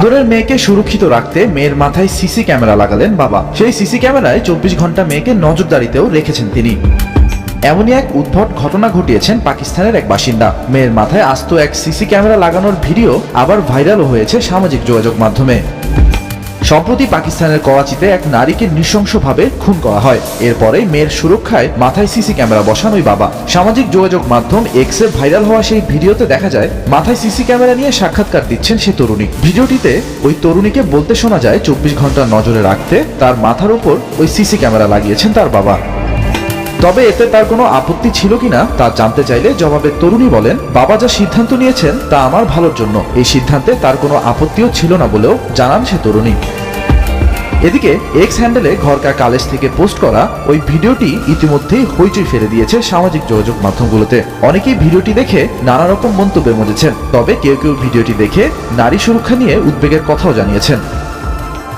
আদরের মেয়েকে সুরক্ষিত রাখতে মেয়ের মাথায় সিসি ক্যামেরা লাগালেন বাবা। সেই সিসি ক্যামেরায় চব্বিশ ঘণ্টা মেয়েকে নজরদারিতেও রেখেছেন তিনি। এমনই এক উদ্ভট ঘটনা ঘটিয়েছেন পাকিস্তানের এক বাসিন্দা। মেয়ের মাথায় আস্ত এক সিসি ক্যামেরা লাগানোর ভিডিও আবার ভাইরালও হয়েছে সামাজিক যোগাযোগ মাধ্যমে। সম্প্রতি পাকিস্তানের করাচিতে এক নারীকে নৃশংসভাবে খুন করা হয়। এরপরে মেয়ের সুরক্ষায় মাথায় সিসি ক্যামেরা বসানোই বাবা। সামাজিক যোগাযোগ মাধ্যম এক্সে ভাইরাল হওয়া সেই ভিডিওতে দেখা যায়, মাথায় সিসি ক্যামেরা নিয়ে সাক্ষাৎকার দিচ্ছেন সে তরুণী। ভিডিওটিতে ওই তরুণীকে বলতে শোনা যায়, চব্বিশ ঘণ্টা নজরে রাখতে তার মাথার উপর ওই সিসি ক্যামেরা লাগিয়েছেন তার বাবা। তবে এতে তার কোনো আপত্তি ছিল কিনা তা জানতে চাইলে জবাবে তরুণী বলেন, বাবা যা সিদ্ধান্ত নিয়েছেন তা আমার ভালোর জন্য। এই সিদ্ধান্তে তার কোনো আপত্তিও ছিল না বলেও জানান সে তরুণী। এদিকে এক্স হ্যান্ডেলে ঘরকা কালেজ থেকে পোস্ট করা ওই ভিডিওটি ইতিমধ্যেই হইচই ফেলে দিয়েছে সামাজিক যোগাযোগ মাধ্যমগুলোতে। অনেকেই ভিডিওটি দেখে নানা রকম মন্তব্যে মজেছেন তবে কেউ কেউ ভিডিওটি দেখে নারী সুরক্ষা নিয়ে উদ্বেগের কথাও জানিয়েছেন।